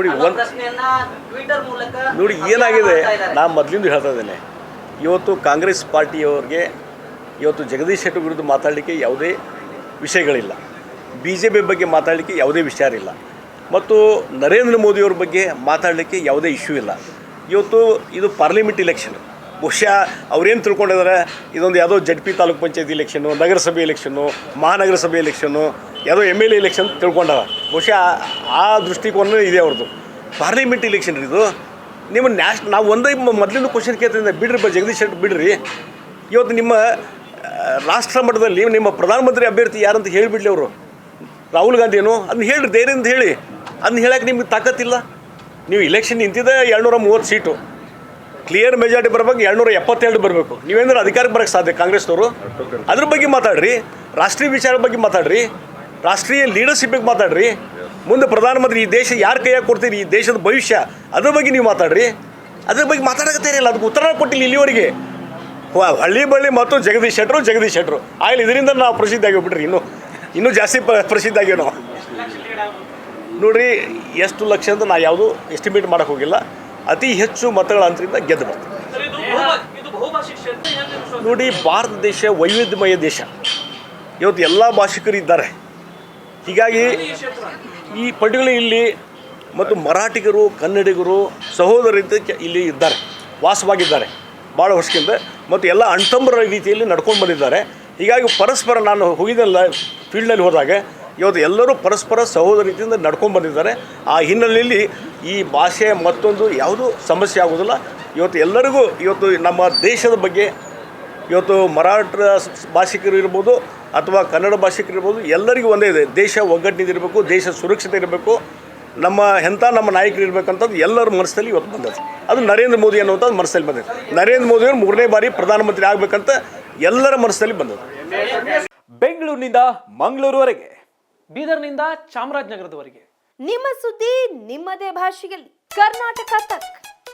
ನೋಡಿ ಒಂದು ಪ್ರಶ್ನೆಯನ್ನ ಟ್ವಿಟರ್ ಮೂಲಕ ನೋಡಿ ಏನಾಗಿದೆ? ನಾನು ಮೊದಲಿಂದ ಹೇಳ್ತಾ ಇದ್ದೇನೆ. ಇವತ್ತು ಕಾಂಗ್ರೆಸ್ ಪಾರ್ಟಿಯವ್ರಿಗೆ ಇವತ್ತು ಜಗದೀಶ್ ಶೆಟ್ಟಿ ವಿರುದ್ಧ ಮಾತಾಡಲಿಕ್ಕೆ ಯಾವುದೇ ವಿಷಯಗಳಿಲ್ಲ. ಬಿ ಜೆ ಪಿ ಬಗ್ಗೆ ಮಾತಾಡಲಿಕ್ಕೆ ಯಾವುದೇ ವಿಚಾರ ಇಲ್ಲ. ಮತ್ತು ನರೇಂದ್ರ ಮೋದಿಯವ್ರ ಬಗ್ಗೆ ಮಾತಾಡಲಿಕ್ಕೆ ಯಾವುದೇ ಇಶ್ಯೂ ಇಲ್ಲ. ಇವತ್ತು ಇದು ಪಾರ್ಲಿಮೆಂಟ್ ಇಲೆಕ್ಷನ್ ಬಹುಶಃ ಅವ್ರೇನು ತಿಳ್ಕೊಂಡಿದ್ದಾರೆ ಇದೊಂದು ಯಾವುದೋ Z P taluk panchayat election ನಗರಸಭೆ ಇಲೆಕ್ಷನ್ನು ಮಹಾನಗರಸಭೆ ಇಲೆಕ್ಷನ್ನು ಯಾವುದೋ ಎಂ ಎಲ್ ಎ ಇಲೆಕ್ಷನ್ ತಿಳ್ಕೊಂಡವ. ಬಹುಶಃ ಆ- ದೃಷ್ಟಿಕೋನ ಇದೆ ಅವ್ರದ್ದು. ಪಾರ್ಲಿಮೆಂಟ್ ಇಲೆಕ್ಷನ್ ರೀ ಇದು. ನಿಮ್ಮ ನ್ಯಾಷ್ ನಾವು ಒಂದೇ ಮೊದಲಿಂದ ಕ್ವಶನ್ ಕೇಳ್ತಿದ್ದೆ ಬಿಡ್ರಿ ಬ, ಜಗದೀಶ್ ಶೆಟ್ಟಿ ಬಿಡ್ರಿ. ಇವತ್ತು ನಿಮ್ಮ ರಾಷ್ಟ್ರ ಮಟ್ಟದಲ್ಲಿ ನಿಮ್ಮ ಪ್ರಧಾನಮಂತ್ರಿ ಅಭ್ಯರ್ಥಿ ಯಾರಂತ ಹೇಳಿಬಿಡ್ಲಿ ಅವರು. ರಾಹುಲ್ ಗಾಂಧಿ ಏನು? ಅದನ್ನ ಹೇಳಿರಿ ಅಂತ ಹೇಳಿ. ಅದನ್ನ ಹೇಳಕ್ಕೆ ನಿಮ್ಗೆ ತಾಕತ್ತಿಲ್ಲ. ನೀವು ಇಲೆಕ್ಷನ್ ನಿಂತಿದ್ದೆ ಎರಡುನೂರ ಮೂವತ್ತು ಸೀಟು ಕ್ಲಿಯರ್ ಮೆಜಾರಿಟಿ ಬರಬೇಕು ಎರಡುನೂರ ಎಪ್ಪತ್ತೆರಡು ಬರಬೇಕು. ನೀವೇಂದ್ರೆ ಅಧಿಕಾರಕ್ಕೆ ಬರೋಕ್ಕೆ ಸಾಧ್ಯ ಕಾಂಗ್ರೆಸ್ನವರು? ಅದ್ರ ಬಗ್ಗೆ ಮಾತಾಡ್ರಿ. ರಾಷ್ಟ್ರೀಯ ವಿಚಾರದ ಬಗ್ಗೆ ಮಾತಾಡ್ರಿ. ರಾಷ್ಟ್ರೀಯ ಲೀಡರ್ಶಿಪ್ ಬಗ್ಗೆ ಮಾತಾಡ್ರಿ. ಮುಂದೆ ಪ್ರಧಾನಮಂತ್ರಿ ಈ ದೇಶ ಯಾರು ಕೈಯಾಗಿ ಕೊಡ್ತೀರಿ? ಈ ದೇಶದ ಭವಿಷ್ಯ ಅದ್ರ ಬಗ್ಗೆ ನೀವು ಮಾತಾಡ್ರಿ. ಅದ್ರ ಬಗ್ಗೆ ಮಾತಾಡಕತ್ತೀರಿಲ್ಲ ಅದಕ್ಕೆ ಉತ್ತರ ಕೊಟ್ಟಿಲ್ಲ ಇಲ್ಲಿವರೆಗೆ. ಹಳ್ಳಿ ಬಳ್ಳಿ ಮತ್ತು ಜಗದೀಶ್ ಶೆಟ್ರು ಜಗದೀಶ್ ಶೆಟ್ರು ಆಗಲಿ ಇದರಿಂದ ನಾವು ಪ್ರಸಿದ್ಧ ಆಗಿಬಿಟ್ರಿ ಇನ್ನು ಇನ್ನೂ ಜಾಸ್ತಿ ಪ್ರಸಿದ್ಧ ಆಗ್ಯಾವ ನಾವು. ನೋಡ್ರಿ ಎಷ್ಟು ಲಕ್ಷ ಅಂತ ನಾ ಯಾವುದು ಎಸ್ಟಿಮೇಟ್ ಮಾಡೋಕೆ ಹೋಗಿಲ್ಲ. ಅತಿ ಹೆಚ್ಚು ಮತಗಳ ಅಂತರಿಂದ ಗೆದ್ದು ಬರ್ತದೆ ನೋಡಿ ಭಾರತ ದೇಶ ವೈವಿಧ್ಯಮಯ ದೇಶ. ಇವತ್ತು ಎಲ್ಲ ಭಾಷಿಕರು ಇದ್ದಾರೆ. ಹೀಗಾಗಿ ಈ ಪರ್ಟಿಕ್ಯುಲರ್ ಇಲ್ಲಿ ಮತ್ತು ಮರಾಠಿಗರು, ಕನ್ನಡಿಗರು ಸಹೋದರಿದ್ದ ಇಲ್ಲಿ ಇದ್ದಾರೆ, ವಾಸವಾಗಿದ್ದಾರೆ ಭಾಳ ವರ್ಷದಿಂದ ಮತ್ತು ಎಲ್ಲ ಅಣ್ತಂಬರ ರೀತಿಯಲ್ಲಿ ನಡ್ಕೊಂಡು ಬಂದಿದ್ದಾರೆ. ಹೀಗಾಗಿ ಪರಸ್ಪರ ನಾನು ಹೋಗಿದ್ದೆಲ್ಲ ಫೀಲ್ಡ್ನಲ್ಲಿ ಹೋದಾಗ ಇವತ್ತು ಎಲ್ಲರೂ ಪರಸ್ಪರ ಸಹೋದರ ರೀತಿಯಿಂದ ನಡ್ಕೊಂಡು ಬಂದಿದ್ದಾರೆ. ಆ ಹಿನ್ನೆಲೆಯಲ್ಲಿ ಈ ಭಾಷೆ ಮತ್ತೊಂದು ಯಾವುದೂ ಸಮಸ್ಯೆ ಆಗೋದಿಲ್ಲ ಇವತ್ತು ಎಲ್ಲರಿಗೂ ಇವತ್ತು ನಮ್ಮ ದೇಶದ ಬಗ್ಗೆ ಇವತ್ತು ಮರಾಠ ಭಾಷಿಕರು ಇರ್ಬೋದು ಅಥವಾ ಕನ್ನಡ ಭಾಷಿಕರು ಇರ್ಬೋದು ಎಲ್ಲರಿಗೂ ಒಂದೇ ಇದೆ. ದೇಶ ಒಗ್ಗಟ್ಟಿನಿರಬೇಕು ದೇಶ ಸುರಕ್ಷತೆ ಇರಬೇಕು. ನಮ್ಮ ಎಂಥ ನಮ್ಮ ನಾಯಕರು ಇರಬೇಕಂತದ್ದು ಎಲ್ಲರ ಮನಸ್ಸಲ್ಲಿ ಇವತ್ತು ಬಂದದ್ದು. ಅದು ನರೇಂದ್ರ ಮೋದಿ ಅನ್ನುವಂಥದ್ದು ಮನಸ್ಸಲ್ಲಿ ಬಂದಿದೆ. ನರೇಂದ್ರ ಮೋದಿಯವರು ಮೂರನೇ ಬಾರಿ ಪ್ರಧಾನಮಂತ್ರಿ ಆಗಬೇಕಂತ ಎಲ್ಲರ ಮನಸ್ಸಲ್ಲಿ ಬಂದದ್ದು. ಬೆಂಗಳೂರಿನಿಂದ ಮಂಗಳೂರುವರೆಗೆ ಬೀದರ್ನಿಂದ ಚಾಮರಾಜನಗರದವರೆಗೆ. ನಿಮ್ಮ ಸುದ್ದಿ ನಿಮ್ಮದೇ ಭಾಷೆಯಲ್ಲಿ. ಕರ್ನಾಟಕ ತಕ್.